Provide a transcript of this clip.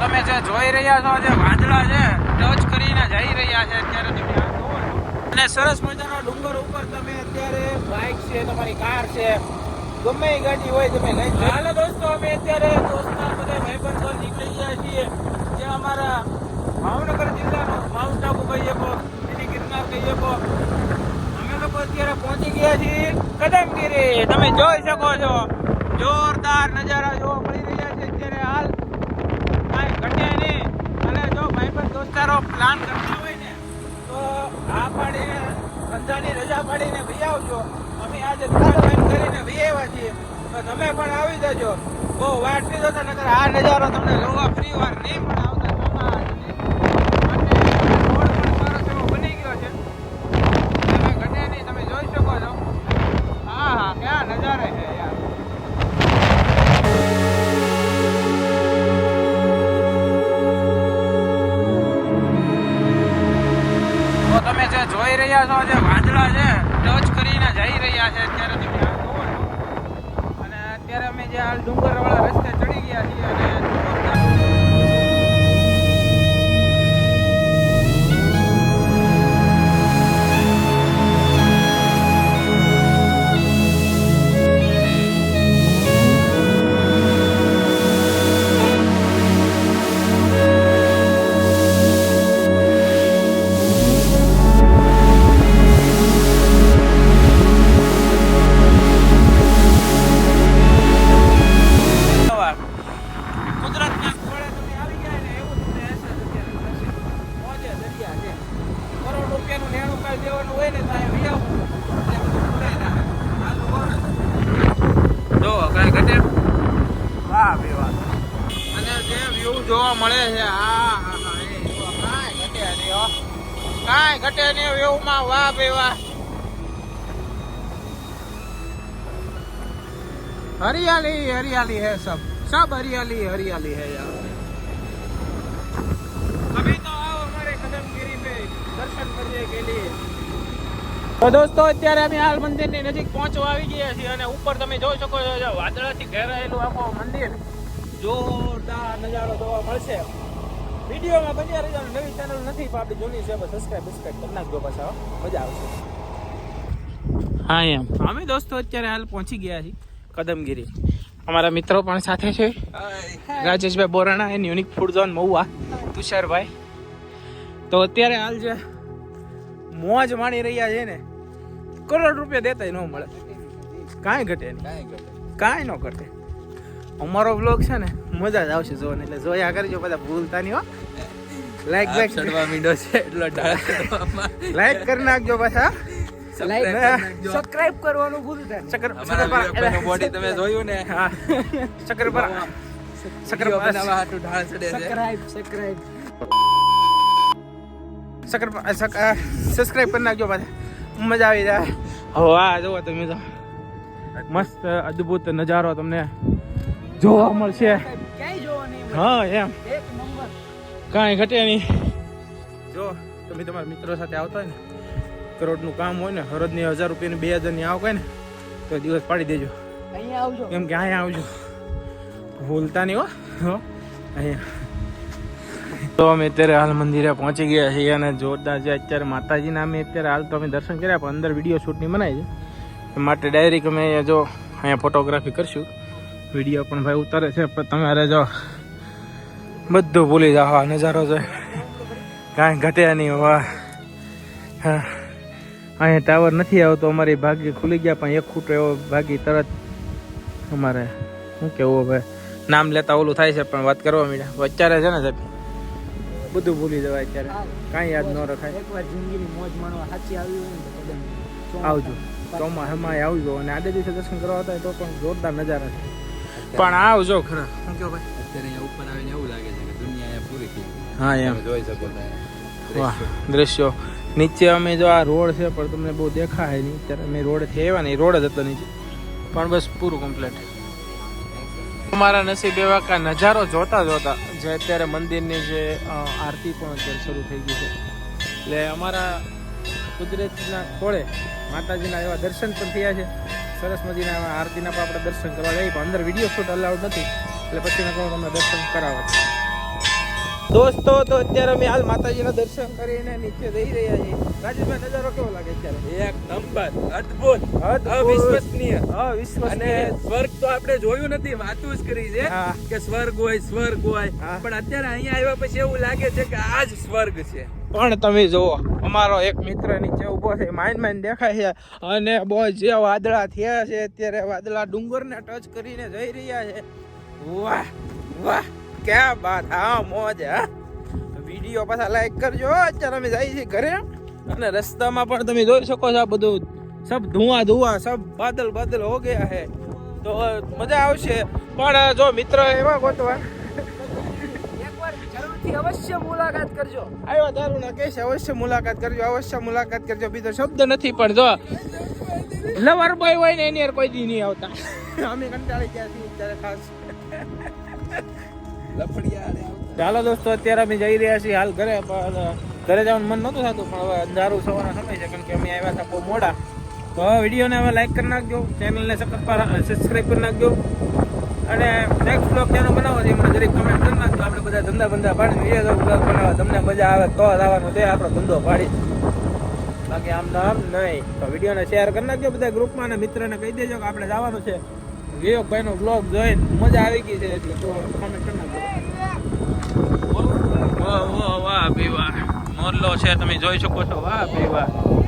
તમે જે જોઈ રહ્યા છો, જે વાદળા છે, ટચ કરીને જઈ રહ્યા છે અત્યારે તમે આ અને સરસ મજાનો ડુંગર ઉપર તમે અત્યારે બાઇક છે, તમારી કાર છે, ગમે એ ગાડી હોય તમે લઈ. હાલો દોસ્તો, અમે અત્યારે દોસ્તના બધા ભાઈબંધો નીકળી ગયા છીએ. જે અમારા ભાવનગર જિલ્લાનો માઉન્ટ આબુ કહીએ શકો મિની ગિરનાર કહી. શકો અમે લોકો અત્યારે પહોંચી ગયા છીએ કદમગીરી. તમે જોઈ શકો છો. જોરદાર નજારા જોવા મળી રહ્યા છે. અત્યારે હાલ કાંઈ નહીં અને જો ભાઈબંધ દોસ્તારો પ્લાન કરતા હોય ને, તો આ પાડીને ધંધાની રજા પાડીને ભઈ અમે આજે દુકાન કરીને ભઈ છીએ. તો તમે પણ આવી જજો. બહુ વાટ નહીં નકર આ નજારો તમને લોવા ફ્રી વાર નહીં પણ રહ્યા છો, જે વાદળા છે, ટચ કરીને જઈ રહ્યા છે અત્યારે તમે અને અત્યારે અમે જે હાલ ડુંગરવાળા રસ્તે ચડી ગયા છીએ અને જોવા મળે છે હા હા હા એ જુઓ, કાંઈ ઘટે નહીં હો કાંઈ ઘટે નહીં વ્યૂમાં વાહ બે વાહ हरियाली हरियाली है सब सब हरियाली हरियाली है यार अभी तो आओ हमारे कदमगिरी पे दर्शन करने के लिए તો દોસ્તો અત્યારે અમે હાલ મંદિરની નજીક પહોંચવા આવી ગયા છીએ અને ઉપર તમે જોઈ શકો છો જે વાદળાથી ઘેરાયેલું આખું મંદિર જોરદાર નજારો જોવા મળશે. વિડીયોમાં બન્યા રહી નવી ચેનલ નથી પણ આપણી જૂની છે સબસ્ક્રાઈબ બસ્ક્રાઇબ કરી નાખજો પાછા હો. મજા આવશે. હા એમ. અમે દોસ્તો અત્યારે હાલ પહોંચી ગયા છીએ કદમગીરી. અમારા મિત્રો પણ સાથે છે. Rajeshbhai Borana an unique food zone Mahuva Tusharbhai. તો અત્યારે હાલ જે મોજ માણી રહ્યા છે ને કરોડ રૂપિયા દેતા ન મળે. કાંઈ ઘટે નહીં. કાંઈ ન ઘટે. અમારો બ્લોગ છે ને મજા જ આવશે જોવાની. એટલે જોયા કરજો બધા ભૂલતા નહીં હો. લાઈક બેક ચડવા મીંડો છે એટલો ચડવામાં. લાઈક કરી નાખજો પાછા. સબસ્ક્રાઇબ કરવાનું ભૂલતા ચક્કર વીરપ્પાનું body તમે જોયું ને? હા. ચક્કર પર Video બનાવવા હાટુ ઢાળ ચડે છે. સબસ્ક્રાઇબ સબસ્ક્રાઇબ સબસ્ક્રાઇબ કરી નાખજો પાછા. મજા આવી જાય. હવે આ જુઓ તમે તો. મસ્ત અદ્ભુત નજારો તમને જોવા મળશે. હા એમ. કાંઈ ઘટે નહીં. જો તમે તમારા મિત્રો સાથે આવતા હોય ને કરોડનું કામ હોય ને હરોજની હજાર રૂપિયાની બે હજારની આવક હોય ને તો દિવસ પાડી દેજો. અહીંયા આવજો. કેમ કે અહીંયા આવજો. ભૂલતા નહીં હો. હો અહીંયા. તો અમે અત્યારે હાલ મંદિરે પહોંચી ગયા છીએ અને જોરદાર છે. અત્યારે માતાજીના અમે અત્યારે હાલ તો અમે દર્શન કર્યા પણ અંદર વીડિયો શૂટ નહીં બનાવી છે. એ માટે ડાયરેક્ટ અમે અહીંયા જો અહીંયા ફોટોગ્રાફી કરશું. વીડિયો પણ ભાઈ ઉતારે છે પણ તમારે જો બધું ભૂલી જાઓ આ નજારો છે કાંઈ ઘટ્યા નહીં હોવા. હા. અહીંયા ટાવર નથી આવતો અમારી ભાગી ખુલી ગયા પણ એક ખૂટો એવો ભાગી તરત અમારે શું કેવું ભાઈ નામ લેતા ઓલું થાય છે પણ વાત કરવા માંડ્યા અત્યારે છે ને સાહેબ બધું ભૂલી જવાય અત્યારે. કાંઈ યાદ ન રખાય. એકવાર જિંદગીની મોજ માણવા સાચી આવી હોય ને તો ચોમા આવજો. આવજો અને આડે દિવસે દર્શન કરવા હતા તો પણ જોરદાર નજારા છે. પણ આવજો ખરા. શું કહો ભાઈ? અત્યારે અહીંયા ઉપર આવીને એવું લાગે છે કે દુનિયા અહીંયા પૂરી થઈ હા એમ. જોઈ શકો વાહ દ્રશ્યો. નીચે અમે જો આ રોડ છે પણ તમને બહુ દેખાય નહીં. ત્યારે અમે રોડથી આવ્યા ને રોડ જ હતો નીચે. પણ બસ પૂરું કમ્પ્લીટ અમારા નસીબ એવા કા નજારો જોતા જોતા જે અત્યારે મંદિરની જે આરતી પણ અત્યારે શરૂ થઈ ગઈ છે. એટલે અમારા કુદરતના ખોળે માતાજીના એવા દર્શન પણ થયા છે. સરસ મજાના આરતીના પણ આપણે દર્શન કરવા જઈએ. પણ અંદર વીડિયો શૂટ અલાઉડ નથી. એટલે પછી મેં કહું તમને દર્શન કરાવવા દોસ્તો તો અત્યારે અમે હાલ માતાજીના દર્શન કરીને નીચે જઈ રહ્યા છીએ. રાજેશભાઈ નજારો કેવો લાગે અત્યારે? એક નંબર અદ્ભુત. અવિશ્વસનીય. અવિશ્વસનીય. અને સ્વર્ગ તો આપણે જોયું નથી વાતું જ કરી છે કે સ્વર્ગ હોય સ્વર્ગ હોય. પણ અત્યારે અહીંયા આવ્યા પછી એવું લાગે છે કે આ જ સ્વર્ગ છે. પણ તમે જુઓ, અમારો એક મિત્ર નીચે ઊભો છે માઇન માઇન દેખાય છે. અને બહુ જે વાદળા થયા છે, અત્યારે વાદળા ડુંગરને ટચ કરીને જઈ રહ્યા છે. વાહ વાહ, ક્યાં બાત. હા, મોજ, હા. વીડિયો પાછા લાઈક કરજો અત્યારે અમે જઈએ છીએ ઘરે. અને રસ્તામાં પણ તમે જોઈ શકો છો આ બધું. સબ ધુઆ ધુઆ, સબ બાદલ બાદલ હો ગયા છે. તો મજા આવશે. પણ, જો મિત્ર એવા ગોતવા જરૂરથી અવશ્ય મુલાકાત કરજો. આવ્યા તારું નકેશ અવશ્ય મુલાકાત કરજો, અવશ્ય મુલાકાત કરજો. બીજો શબ્દ નથી, પણ જો, લવર બોય હોય ને, એની કોઈ દી નહીં આવતા. અમે કંટાળી ગયા છીએ ત્યારે ખાસ. ચાલો દોસ્તો, અત્યારે અમે જઈ રહ્યા છીએ હાલ ઘરે, પણ ઘરે જવાનું મન નહોતું થતું, પણ હવે અંધારું સવારનો સમય છે કારણ કે અમે આવ્યા હતા બહુ મોડા. તો વિડીયોને હવે લાઈક કરી નાખજો ચેનલને સબસ્ક્રાઈબ કરી નાખજો. અને નેક્સ્ટ બ્લોગ જેનો બનાવો છે મને જરીક કમેન્ટ કરી નાખજો. આપણે બધા ધંધા બંધા પાડીને એ બ્લોગ બનાવવા. તમને મજા આવે તો જ આવવાનું. છે આપણો ધંધો પાડી. બાકી આમ આમ નહીં. તો વિડીયોને શેર કરી નાખજો બધા ગ્રુપમાં અને મિત્રને કહી દેજો કે આપણે જવાનું છે. વિવેકભાઈનો બ્લોગ જોઈને મજા આવી ગઈ છે એટલે તો કમેન્ટ કરી નાખજો. વાહ વાહ વાહ વાહ મોરલો છે, તમે જોઈ શકો છો. વાહ વાહ